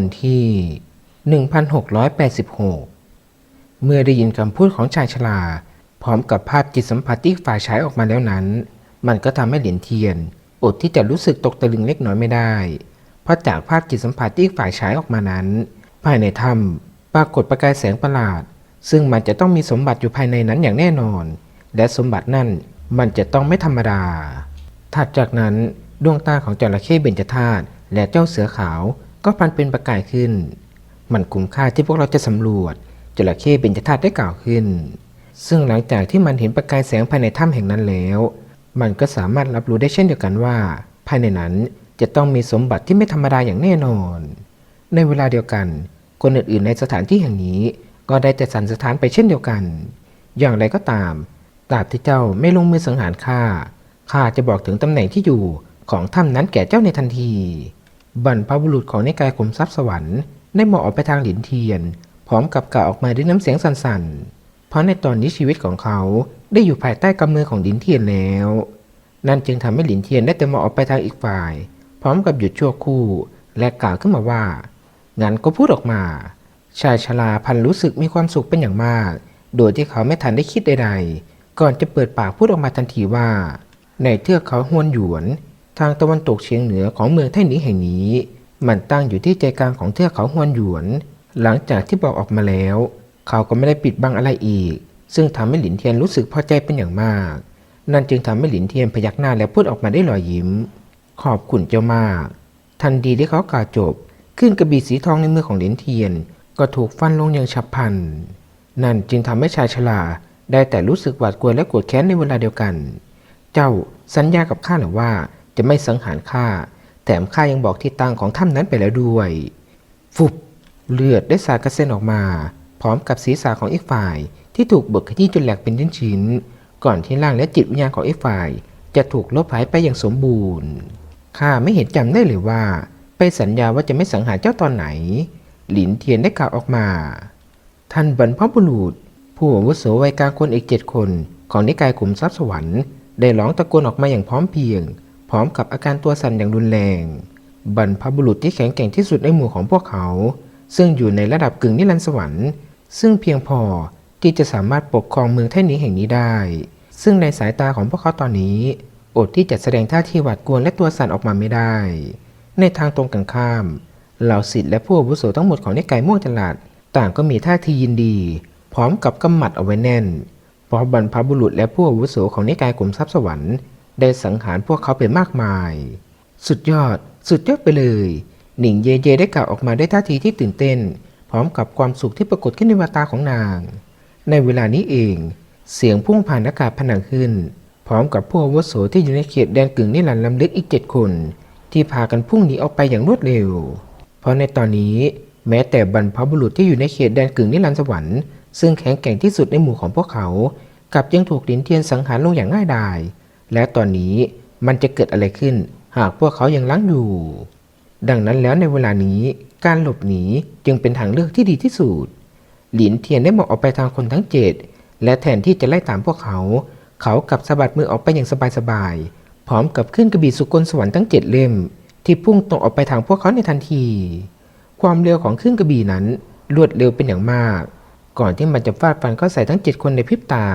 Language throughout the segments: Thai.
นที่ 1686 เมื่อได้ยินคำพูดของชายชราพร้อมกับภาพจิตสัมผัสที่ฝ่ายชายออกมาแล้วนั้น มันก็ทำให้เหรียญเทียนอดที่จะรู้สึกตกตะลึงเล็กน้อยไม่ได้ เพราะจากภาพจิตสัมผัสที่ฝ่ายชายออกมานั้น ภายในถ้ำปรากฏประกายแสงประหลาด ซึ่งมันจะต้องมีสมบัติอยู่ภายในนั้นอย่างแน่นอน และสมบัตินั่นมันจะต้องไม่ธรรมดา ถัดจากนั้นดวงตาของจระเข้เบญจธาตุและเจ้าเสือขาว ก็พันเป็นประกายขึ้น มันคุ้มค่าที่พวกเราจะสำรวจจระเข้เบญจธาตุได้กล่าวขึ้น ซึ่งหลังจากที่มันเห็นประกายแสงภายในถ้ำแห่งนั้นแล้ว มันก็สามารถรับรู้ได้เช่นเดียวกันว่า ภายในนั้นจะต้องมีสมบัติที่ไม่ธรรมดาอย่างแน่นอน ในเวลาเดียวกัน คนอื่นๆ ในสถานที่แห่งนี้ ก็ได้แต่สันสถานไปเช่นเดียวกัน อย่างไรก็ตามตราบที่เจ้าไม่ลงมือสังหารข้าข้าจะบอกถึงตำแหน่งที่อยู่ของถ้ำนั้นแก่เจ้าในทันที บรรพบุรุษของนิกายขุมทรัพย์สวรรค์ได้มองออกไปทางหลินเทียน พร้อมกับกล่าวออกมาด้วยน้ำเสียงสั่นๆ เพราะในตอนนี้ชีวิตของเขาได้อยู่ภายใต้กำมือของหลินเทียนแล้ว นั่นจึงทำให้หลินเทียนได้แต่มองออกไปทางอีกฝ่าย พร้อมกับหยุดชั่วครู่ และกล่าวขึ้นมาว่างั้นก็พูดออกมา ชายชราพันรู้สึกมีความสุขเป็นอย่างมาก โดยที่เขาไม่ทันได้คิดใดๆ ก่อนจะเปิดปากพูดออกมาทันทีว่า ในเทือกเขาฮวนหยวน ทางตะวันตกเฉียงเหนือของเมืองไทหนีแห่งนี้ มันตั้งอยู่ที่ใจกลางของเทือกเขาฮวนหยวน หลังจากที่บอกออกมาแล้ว เขาก็ไม่ได้ปิดบังอะไรอีก ซึ่งทำให้หลินเทียนรู้สึกพอใจเป็นอย่างมาก นั่นจึงทำให้หลินเทียนพยักหน้าและพูดออกมาได้รอยยิ้ม ขอบคุณเจ้ามาก ทันทีที่เขากล่าวจบขึ้นกระบี่สีทองในมือของหลินเทียน ก็ถูกฟันลงอย่างฉับพลัน นั่นจึงทำให้ชายชราได้แต่รู้สึกหวาดกลัวและโกรธแค้นในเวลาเดียวกัน เจ้าสัญญากับข้าหรือว่า จะไม่สังหารข้าแถมข้ายังบอกที่ตั้งของถ้ำนั้นไปแล้วด้วย ฟุบ เลือดได้สาดกระเซ็นออกมา พร้อมกับศีรษะของอีกฝ่ายที่ถูกบดขยี้จนแหลกเป็นชิ้นๆก่อนที่ร่างและจิตวิญญาณของอีกฝ่าย จะถูกลบหายไปอย่างสมบูรณ์ข้าไม่เห็นจำได้เลยว่า ไปสัญญาว่าจะไม่สังหารเจ้าตอนไหน หลินเทียนได้กล่าวออกมา ท่านบรรพบุรุษ ผู้อาวุโสวัยกลางคนอีกเจ็ดคน ของนิกายขุมทรัพย์สวรรค์ได้ร้องตะโกนออกมาอย่างพร้อมเพรียง พร้อมกับอาการตัวสั่นอย่างรุนแรง บรรพบุรุษที่แข็งแกร่งที่สุดในหมู่ของพวกเขา ซึ่งอยู่ในระดับกึ่งนิรันดร์สวรรค์ ซึ่งเพียงพอที่จะสามารถปกครองเมืองแท่นี้แห่งนี้ได้ ซึ่งในสายตาของพวกเขาตอนนี้ อดที่จะแสดงท่าทีหวาดกลัวและตัวสั่นออกมาไม่ได้ ในทางตรงกันข้าม เหล่าศิษย์และผู้อาวุโสทั้งหมดของนิกายม่วงจลัดต่างก็มีท่าทียินดี พร้อมกับกำหมัดเอาไว้แน่น เพราะบรรพบุรุษและผู้อาวุโสของนิกายกลุ่มทรัพย์สวรรค์ ได้สังหารพวกเขาไปมากมาย สุดยอด สุดยอดไปเลย หนิงเยเยได้กล่าวออกมาด้วยท่าทีที่ตื่นเต้น พร้อมกับความสุขที่ปรากฏขึ้นในววตาของนาง ในเวลานี้เอง เสียงพุ่งผ่านอากาศผนังขึ้น พร้อมกับผู้อาวุโสที่อยู่ในเขตแดนกึ่งนิรันดร์ล้ำลึกอีกเจ็ดคน ที่พากันพุ่งหนีออกไปอย่างรวดเร็ว เพราะในตอนนี้แม้แต่บรรพบุรุษที่อยู่ในเขตแดนกึ่งนิรันดร์สวรรค์ซึ่งแข็งแกร่งที่สุดในหมู่ของพวกเขากลับยังถูกลินเทียนสังหารลงอย่างง่ายดาย และตอนนี้มันจะเกิดอะไรขึ้น หากพวกเขายังล้างอยู่ ดังนั้นแล้วในเวลานี้การหลบหนีจึงเป็นทางเลือกที่ดีที่สุด หลินเทียนได้มองออกไปทางคนทั้งเจ็ดและแทนที่จะไล่ตามพวกเขา เขากลับสะบัดมือออกไปอย่างสบายๆ พร้อมกับขึ้นกระบี่สุกลสวรรค์ทั้งเจ็ดเล่ม ที่พุ่งตรงออกไปทางพวกเขาในทันที ความเร็วของขึ้นกระบี่นั้นรวดเร็วเป็นอย่างมาก ก่อนที่มันจะฟาดฟันเข้าใส่ทั้งเจ็ดคนในพริบตา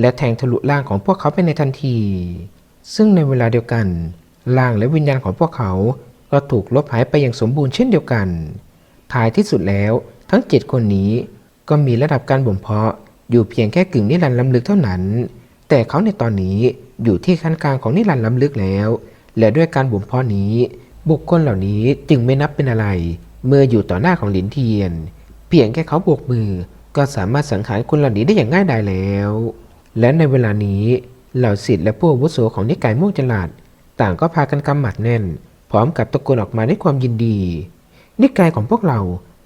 และแทงทะลุร่างของพวกเขาไปในทันที ซึ่งในเวลาเดียวกันร่างและวิญญาณของพวกเขาก็ถูกลบหายไปอย่างสมบูรณ์เช่นเดียวกัน ท้ายที่สุดแล้วทั้งเจ็ดคนนี้ก็มีระดับการบ่มเพาะอยู่เพียงแค่กึ่งนิรันดร์ล้ำลึกเท่านั้น แต่เขาในตอนนี้อยู่ที่ขั้นกลางของนิรันดร์ล้ำลึกแล้ว และด้วยการบ่มเพาะนี้ บุคคลเหล่านี้จึงไม่นับเป็นอะไร เมื่ออยู่ต่อหน้าของหลินเทียน เพียงแค่เขาโบกมือ ก็สามารถสังหารคนเหล่านี้ได้อย่างง่ายดายแล้ว และในเวลานี้เหล่าศิษย์และผู้อาวุโสของนิกายม่วงจลาดต่างก็พากันกำหมัดแน่น พร้อมกับตะโกนออกมาด้วยความยินดี นิกายของพวกเรา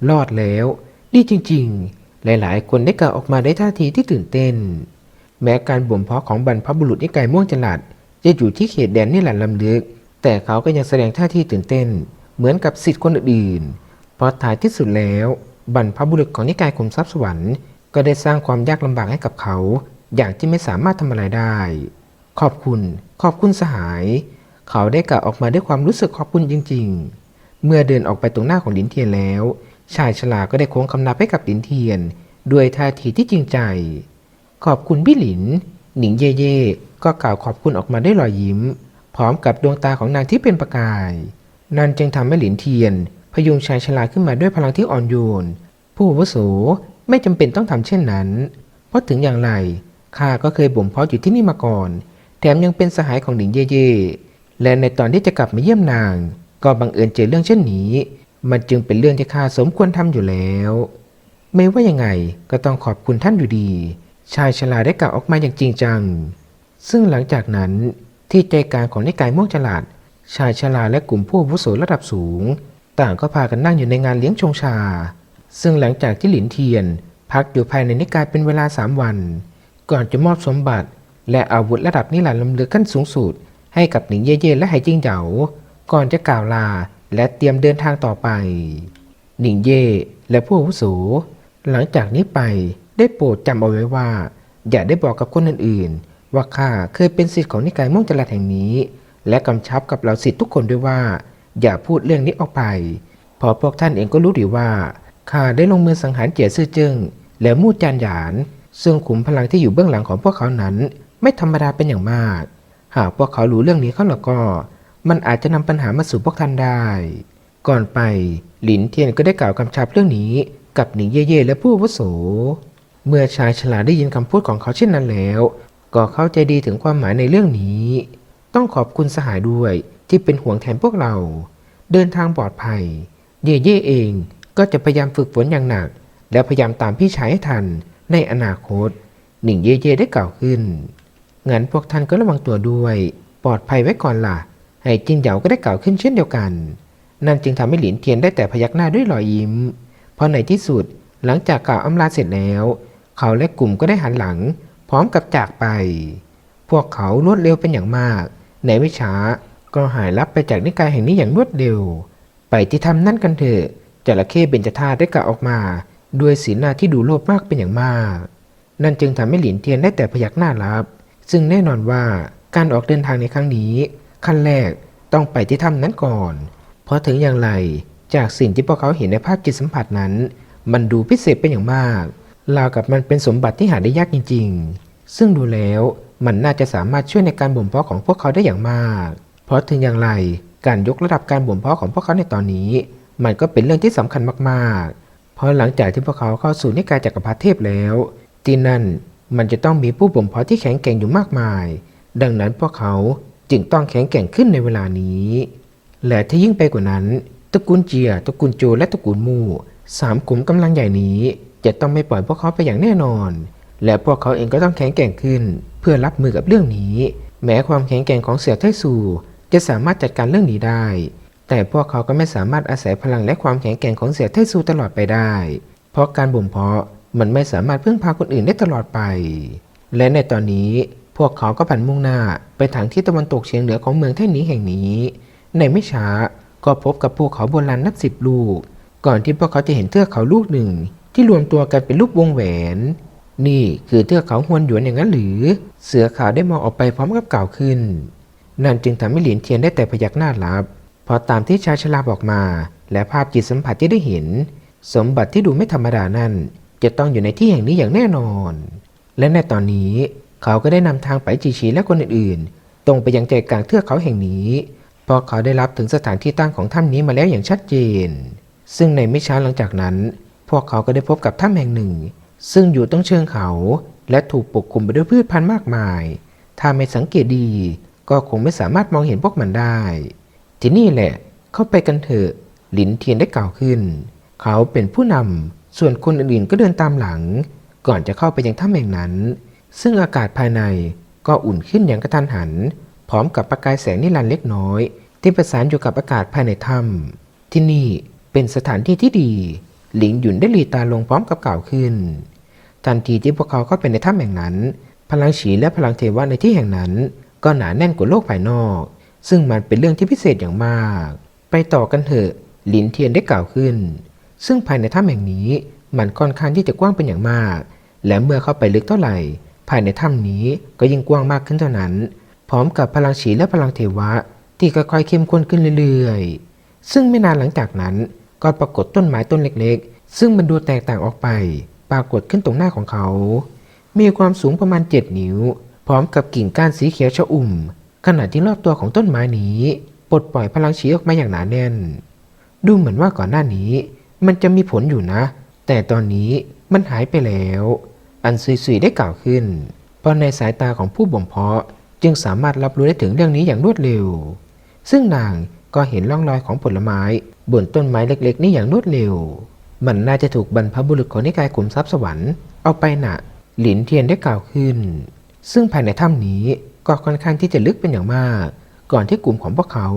รอดแล้ว ดีจริงๆ หลายๆ คนได้กล่าวออกมาได้ท่าทีที่ตื่นเต้น แม้การบ่มเพาะของบรรพบุรุษนิกายม่วงจลัดจะอยู่ที่เขตแดนนี่แหละลำลึก แต่เขาก็ยังแสดงท่าทีตื่นเต้น เหมือนกับสิทธิ์คนอื่นเพราะท้ายที่สุดแล้ว บรรพบุรุษของนิกายขุมทรัพย์สวรรค์ก็ได้สร้างความยากลำบากให้กับเขา อย่างที่ไม่สามารถทำอะไรได้ ขอบคุณ ขอบคุณสหาย เขาได้กล่าวออกมาด้วยความรู้สึกขอบคุณจริง ๆ เมื่อเดินออกไปตรงหน้าของหลินเทียนแล้ว ชายชราก็ได้โค้งคำนับให้กับหลินเทียน ด้วยท่าทีที่จริงใจ ขอบคุณพี่หลิน หนิงเย่เย่ก็กล่าวขอบคุณออกมาด้วยรอยยิ้ม พร้อมกับดวงตาของนางที่เป็นประกาย นั่นจึงทำให้หลินเทียน พยุงชายชราขึ้นมาด้วยพลังที่อ่อนโยน ผู้วุโสไม่จำเป็นต้องทำเช่นนั้น เพราะถึงอย่างไร ข้าก็เคยบ่มเพาะอยู่ที่นี่มาก่อน แถมยังเป็นสหายของหลินเย่เย่และในตอนที่จะกลับมาเยี่ยมนาง ก็บังเอิญเจอเรื่องเช่นนี้ มันจึงเป็นเรื่องที่ข้าสมควรทำอยู่แล้ว ไม่ว่ายังไงก็ต้องขอบคุณท่านอยู่ดี ชายชราได้กล่าวออกมาอย่างจริงจัง ซึ่งหลังจากนั้นที่ใจกลางของนิกายม่วงฉลาด ชายชราและกลุ่มผู้วุโสระดับสูง ต่างก็พากันนั่งอยู่ในงานเลี้ยงชงชา ซึ่งหลังจากที่หลินเทียน พักอยู่ภายในนิกายเป็นเวลาสามวัน ก่อนจะมอบสมบัติ และอาวุธระดับนิรันดร์ลำเลือขั้นสูงสุด ให้กับหนิงเย่เย่และไหจิงเหยาก่อนจะกล่าวลาและเตรียมเดินทางต่อไป หนิงเย่และผู้อาวุโสหลังจากนี้ไปได้โปรดจำเอาไว้ว่า อย่าได้บอกกับคนอื่นๆ ว่าข้าเคยเป็นศิษย์ของนิกายม่วงจรัสแห่งนี้ และกำชับกับเหล่าศิษย์ทุกคนด้วยว่า อย่าพูดเรื่องนี้ออกไปพอพวกท่านเองก็รู้ดีว่าข้าได้ลงมือสังหารเจียซื่อจิ้งและมู่จานหยาน ซึ่งขุมพลังที่อยู่เบื้องหลังของพวกเขานั้น ไม่ธรรมดาเป็นอย่างมาก หากพวกเขารู้เรื่องนี้เข้าแล้วก็ มันอาจจะนำปัญหามาสู่พวกท่านได้ ก่อนไปหลินเทียนก็ได้กล่าวกำชับเรื่องนี้กับหนิงเย่เย่และผู้วุโส เมื่อชายฉลาดได้ยินคำพูดของเขาเช่นนั้นแล้ว ก็เข้าใจดีถึงความหมายในเรื่องนี้ ต้องขอบคุณสหายด้วยที่เป็นห่วงแทนพวกเรา เดินทางปลอดภัย เย่เย่เองก็จะพยายามฝึกฝนอย่างหนัก และพยายามตามพี่ชายให้ทัน ในอนาคต หนิงเย่เย่ได้กล่าวขึ้น งั้นพวกท่านก็ระวังตัวด้วย ปลอดภัยไว้ก่อนล่ะ ให้จินเหยาก็ได้กล่าวขึ้นเช่นเดียวกัน นั่นจึงทำให้หลินเทียนได้แต่พยักหน้าด้วยรอยยิ้ม เพราะในที่สุดหลังจากกล่าวอำลาเสร็จแล้ว เขาและกลุ่มก็ได้หันหลัง พร้อมกับจากไป พวกเขารวดเร็วเป็นอย่างมาก ในไม่ช้าก็หายลับไปจากนิกายแห่งนี้อย่างรวดเร็ว ไปที่ทำนั่นกันเถอะจระเข้เบญจธาตุได้กล่าวออกมา ด้วยสีหน้าที่ดูโลภมากเป็นอย่างมาก นั่นจึงทำให้หลินเทียนได้แต่พยักหน้ารับ ซึ่งแน่นอนว่าการออกเดินทางในครั้งนี้ ขั้นแรกต้องไปที่ถ้ำนั้นก่อน เพราะถึงอย่างไรจากสิ่งที่พวกเขาเห็นในภาพจิตสัมผัสนั้น มันดูพิเศษเป็นอย่างมากราวกับมันเป็นสมบัติที่หาได้ยากจริง ๆ ซึ่งดูแล้วมันน่าจะสามารถช่วยในการบ่มเพาะของพวกเขาได้อย่างมาก เพราะถึงอย่างไรการยกระดับการบ่มเพาะของพวกเขาในตอนนี้ มันก็เป็นเรื่องที่สำคัญมากๆ เพราะหลังจากที่พวกเขาเข้าสู่นิกายจักรพรรดิเทพแล้ว ที่นั่นมันจะต้องมีผู้บ่มเพาะที่แข็งแกร่งอยู่มากมาย ดังนั้นพวกเขาจึงต้องแข็งแกร่งขึ้นในเวลานี้ และที่ยิ่งไปกว่านั้นตระกูลเจียตระกูลโจและตระกูลมู่สามกลุ่มกำลังใหญ่นี้ จะต้องไม่ปล่อยพวกเขาไปอย่างแน่นอน และพวกเขาเองก็ต้องแข็งแกร่งขึ้น เพื่อรับมือกับเรื่องนี้ แม้ความแข็งแกร่งของเสี่ยวไทซูจะสามารถจัดการเรื่องนี้ได้ แต่พวกเขาก็ไม่สามารถอาศัยพลังและความแข็งแกร่งของเสี่ยวไทซูตลอดไปได้ เพราะการบ่มเพาะมันไม่สามารถพึ่งพาคนอื่นได้ตลอดไป และในตอนนี้พวกเขาก็ผันมุ่งหน้าไปทางที่ตะวันตกเฉียงเหนือของเมืองแท่นี้แห่งนี้ ในไม่ช้าก็พบกับภูเขาโบราณนับสิบลูก ก่อนที่พวกเขาจะเห็นเทือกเขาลูกหนึ่ง ที่รวมตัวกันเป็นรูปวงแหวน นี่คือเทือกเขาฮวนหยวนอย่างนั้นหรือ เสือขาวได้มองออกไปพร้อมกับกล่าวขึ้น นั่นจึงทำให้หลินเทียนได้แต่พยักหน้ารับ พราะตามที่ชายชราบอกมา และภาพจิตสัมผัสที่ได้เห็น สมบัติที่ดูไม่ธรรมดานั่นจะต้องอยู่ในที่แห่งนี้อย่างแน่นอน และในตอนนี้เขาก็ได้นำทางไปจีชีและคนอื่นๆ ตรงไปยังใจกลางเทือกเขาแห่งนี้เพราะเขาได้รับถึงสถานที่ตั้งของถ้ำนี้มาแล้วอย่างชัดเจน ซึ่งในไม่ช้าหลังจากนั้น พวกเขาก็ได้พบกับถ้ำแห่งหนึ่ง ซึ่งอยู่ตรงเชิงเขาและถูกปกคลุมไปด้วยพืชพันธุ์มากมาย ถ้าไม่สังเกตดี ก็คงไม่สามารถมองเห็นพวกมันได้ ที่นี่แหละเข้าไปกันเถอะหลินเทียนได้กล่าวขึ้น เขาเป็นผู้นำส่วนคนอื่นๆก็เดินตามหลัง ก่อนจะเข้าไปยังถ้ำแห่งนั้น ซึ่งอากาศภายในก็อุ่นขึ้นอย่างกระทันหัน พร้อมกับประกายแสงนิรันดร์เล็กน้อย ที่ประสานอยู่กับอากาศภายในถ้ำที่นี่เป็นสถานที่ที่ดี หลิงหยุนได้หลีตาลงพร้อมกับกล่าวขึ้น ทันทีที่พวกเขาเข้าไปในถ้ำแห่งนั้น พลังฉีและพลังเทวะในที่แห่งนั้น ก็หนาแน่นกว่าโลกภายนอก ซึ่งมันเป็นเรื่องที่พิเศษอย่างมาก ไปต่อกันเถอะหลินเทียนได้กล่าวขึ้น ซึ่งภายในถ้ำแห่งนี้มันค่อนข้างที่จะกว้างเป็นอย่างมาก และเมื่อเข้าไปลึกเท่าไหร่ ภายในถ้ำนี้ก็ยิ่งกว้างมากขึ้นเท่านั้น พร้อมกับพลังฉีและพลังเทวะ ที่ค่อยๆเข้มข้นขึ้นเรื่อยๆ ซึ่งไม่นานหลังจากนั้นก็ปรากฏต้นไม้ต้นเล็กๆ ซึ่งมันดูแตกต่างออกไป ปรากฏขึ้นตรงหน้าของเขา มีความสูงประมาณ 7 นิ้ว พร้อมกับกิ่งก้านสีเขียวชอุ่ม ขณะที่รอบตัวของต้นไม้นี้ปลดปล่อยพลังชีออกมาอย่างหนาแน่น ดูเหมือนว่าก่อนหน้านี้ มันจะมีผลอยู่นะ แต่ตอนนี้มันหายไปแล้ว อันซุยๆได้กล่าวขึ้น เพราะในสายตาของผู้บ่มเพาะจึงสามารถรับรู้ได้ถึงเรื่องนี้อย่างรวดเร็ว ซึ่งนางก็เห็นร่องรอยของผลไม้ บนต้นไม้เล็กๆ นี่อย่างรวดเร็ว มันน่าจะถูกบรรพบุรุษของนิกายขุมทรัพย์สวรรค์เอาไปนะหลินเทียนได้กล่าวขึ้น ซึ่งภายในถ้ำนี้ ก็ค่อนข้างที่จะลึกเป็นอย่างมาก ก่อนที่กลุ่มของพวกเขา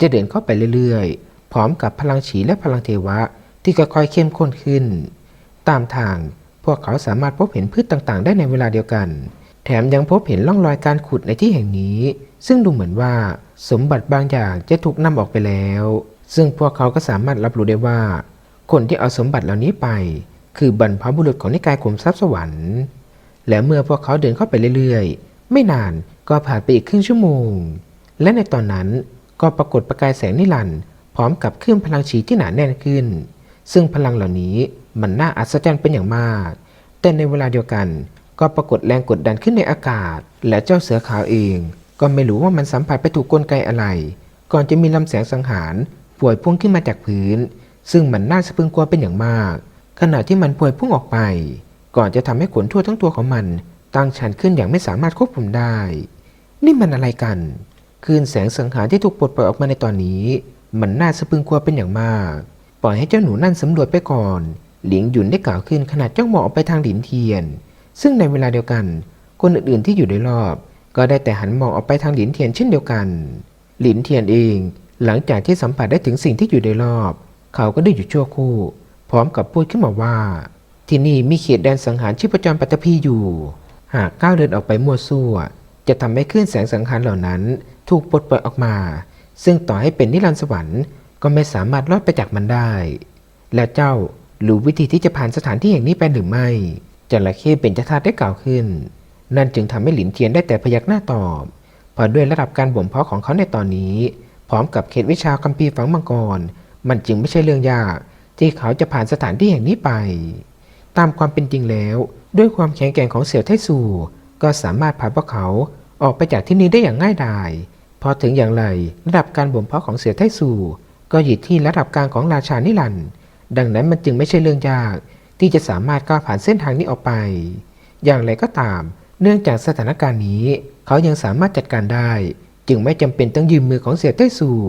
จะเดินเข้าไปเรื่อยๆ พร้อมกับพลังฉีและพลังเทวะที่ค่อยๆเข้มข้นขึ้น ตามทางพวกเขาสามารถพบเห็นพืชต่างๆ ได้ในเวลาเดียวกัน แถมยังพบเห็นร่องรอยการขุดในที่แห่งนี้ ซึ่งดูเหมือนว่าสมบัติบางอย่างจะถูกนำออกไปแล้ว ซึ่งพวกเขาก็สามารถรับรู้ได้ว่า คนที่เอาสมบัติเหล่านี้ไป คือบรรพบุรุษของนิกายขุมทรัพย์สวรรค์ และเมื่อพวกเขาเดินเข้าไปเรื่อยๆ ไม่นาน ก็ผ่านไปอีกครึ่งชั่วโมง และในตอนนั้นก็ปรากฏประกายแสงนิรันด์พร้อมกับคลื่นพลังฉีที่หนาแน่นขึ้น ซึ่งพลังเหล่านี้มันน่าอัศจรรย์เป็นอย่างมาก แต่ในเวลาเดียวกัน ก็ปรากฏแรงกดดันขึ้นในอากาศ และเจ้าเสือขาวเอง ก็ไม่รู้ว่ามันสัมผัสไปถูกกลไกอะไร ก่อนจะมีลำแสงสังหารป่วยพุ่งขึ้นมาจากพื้น ซึ่งมันน่าสะพึงกลัวเป็นอย่างมาก ขณะที่มันป่วยพุ่งออกไป ก่อนจะทำให้ขนทั่วทั้งตัวของมันตั้งชันขึ้นอย่างไม่สามารถควบคุมได้ นี่มันอะไรกันคลื่นแสงสังหารที่ถูกปลดปล่อยออกมาในตอนนี้ มันน่าสะพึงกลัวเป็นอย่างมาก ปล่อยให้เจ้าหนูนั่นสำรวจไปก่อน หลิงหยุนได้กล่าวขึ้นขณะจ้องมองออกไปทางหลินเทียน ซึ่งในเวลาเดียวกัน คนอื่นๆที่อยู่โดยรอบ ก็ได้แต่หันมองออกไปทางหลินเทียนเช่นเดียวกัน หลินเทียนเอง หลังจากที่สัมผัสได้ถึงสิ่งที่อยู่โดยรอบ เขาก็ได้หยุดชั่วครู่ พร้อมกับพูดขึ้นมาว่า ที่นี่มีเขตแดนสังหารชีพจรปัตตภีอยู่ หากก้าวเดินออกไปมั่วซั่ว จะทำให้คลื่นแสงสังหารเหล่านั้นถูกปลดปล่อยออกมา ซึ่งต่อให้เป็นนิรันดร์สวรรค์ก็ไม่สามารถรอดไปจากมันได้ และเจ้ารู้วิธีที่จะผ่านสถานที่แห่งนี้ไปหรือไม่จระเข้เป็นจทาได้กล่าวขึ้น นั่นจึงทำให้หลินเทียนได้แต่พยักหน้าตอบเพราะด้วยระดับการบ่มเพาะของเขาในตอนนี้ พร้อมกับเขตวิชาคัมภีร์ฝังมังกร มันจึงไม่ใช่เรื่องยาก ที่เขาจะผ่านสถานที่แห่งนี้ไป ตามความเป็นจริงแล้ว ด้วยความแข็งแกร่งของเสี่ยวไทสู่ก็สามารถพาพวกเขา ออกไปจากที่นี้ได้อย่างง่ายดาย พอถึงอย่างไรระดับการบ่มเพาะของเสี่ยวไทสู่ก็อยู่ที่ระดับกลางของราชานิรันดังนั้นมันจึงไม่ใช่เรื่องยาก ที่จะสามารถก้าวผ่านเส้นทางนี้ออกไป อย่างไรก็ตาม เนื่องจากสถานการณ์นี้ เขายังสามารถจัดการได้ จึงไม่จำเป็นต้องยืมมือของเสียไต้สู่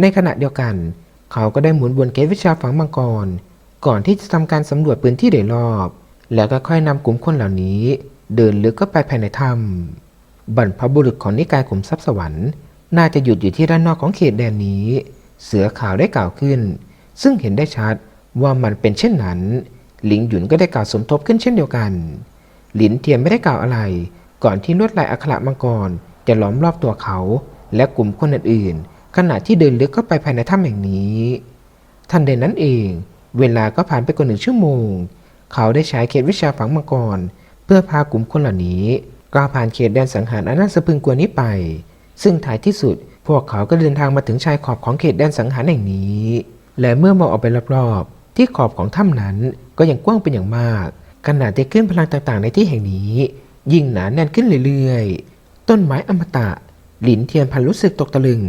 ในขณะเดียวกัน เขาก็ได้หมุนวนเกตวิชาฝังมังกร ก่อนที่จะทำการสำรวจพื้นที่โดยรอบ แล้วก็ค่อยนำกลุ่มคนเหล่านี้ เดินลึกเข้าไปภายในถ้ำ บรรพบุรุษของนิกายขุมทรัพย์สวรรค์น่าจะหยุดอยู่ที่ด้านนอกของเขตแดนนี้ เสือขาวได้กล่าวขึ้น ซึ่งเห็นได้ชัดว่ามันเป็นเช่นนั้น หลิงหยุนก็ได้กล่าวสมทบขึ้นเช่นเดียวกัน หลินเทียนไม่ได้กล่าวอะไร ก่อนที่ลวดลายอักขระมังกรจะล้อมรอบตัวเขา และกลุ่มคนอื่นๆ ขณะที่เดินลึกเข้าไปภายในถ้ำแห่งนี้ ทันใดนั้นเอง เวลาก็ผ่านไปกว่าหนึ่งชั่วโมง เขาได้ใช้เขตวิชาฝังมังกร เพื่อพากลุ่มคนเหล่านี้ ก้าวผ่านเขตแดนสังหารอันน่าสะพรึงกลัวนี้ไป ซึ่งท้ายที่สุด พวกเขาก็เดินทางมาถึงชายขอบของเขตแดนสังหารแห่งนี้ และเมื่อมองออกไปรอบๆ ที่ขอบของถ้ำนั้นก็ยังกว้างเป็นอย่างมาก ขนาดที่ขึ้นพลังต่างๆ ในที่แห่งนี้ ยิ่งหนาแน่นขึ้นเรื่อยๆ ต้นไม้อมตะ หลินเทียนพันรู้สึกตกตะลึง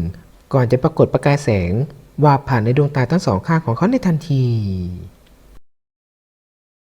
ก่อนจะปรากฏประกายแสงว่าผ่านในดวงตาทั้งสองข้างของเขาในทันที